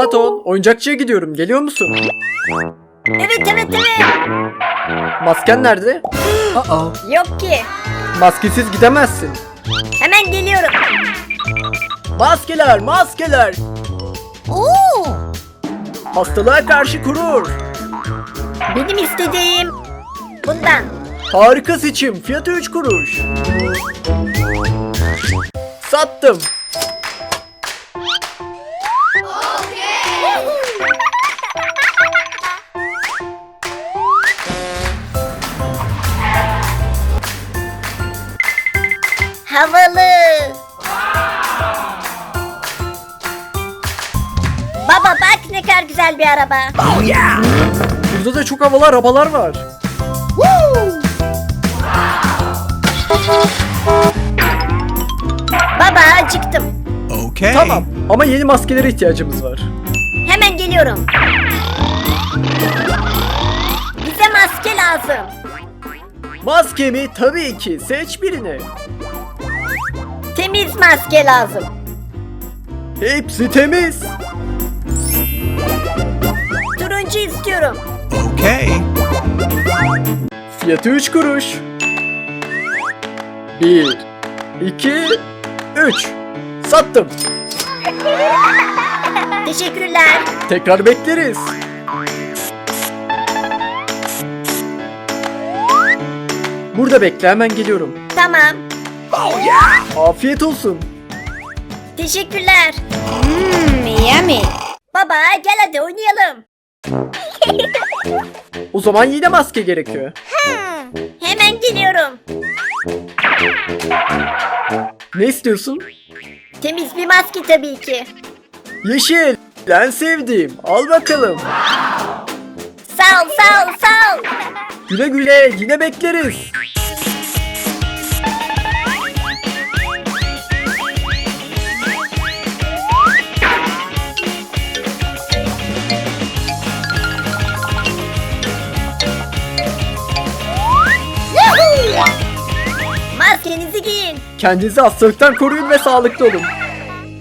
Platon, oyuncakçıya gidiyorum. Geliyor musun? Evet evet evet. Masken nerede? Aa, Yok ki. maskesiz gidemezsin. Hemen geliyorum. Maskeler, maskeler. Oo. Hastalığa karşı kurur. Benim istediğim bundan. Harika seçim. Fiyatı 3 kuruş. Sattım. Havalı. Baba bak ne kadar güzel bir araba. Burada da çok havalı arabalar var. Baba acıktım. Okay. Tamam ama yeni maskelere ihtiyacımız var. Hemen geliyorum. Bize maske lazım. Maske mi? Tabii ki. Seç birini. Temiz maske lazım. Hepsi temiz. Turuncu istiyorum. Okay. Fiyatı 3 kuruş. 1 2 3 Sattım. Teşekkürler. Tekrar bekleriz. Burada bekle hemen geliyorum. Tamam. Afiyet olsun. Teşekkürler. Hmm, yummy. Baba gel hadi oynayalım. O zaman yine maske gerekiyor. Hemen geliyorum. Ne istiyorsun? Temiz bir maske tabii ki. Yeşil. En sevdiğim. Al bakalım. Sağ ol sağ ol sağ ol. Güle güle yine bekleriz. Maskenizi giyin. Kendinizi hastalıktan koruyun ve sağlıklı olun.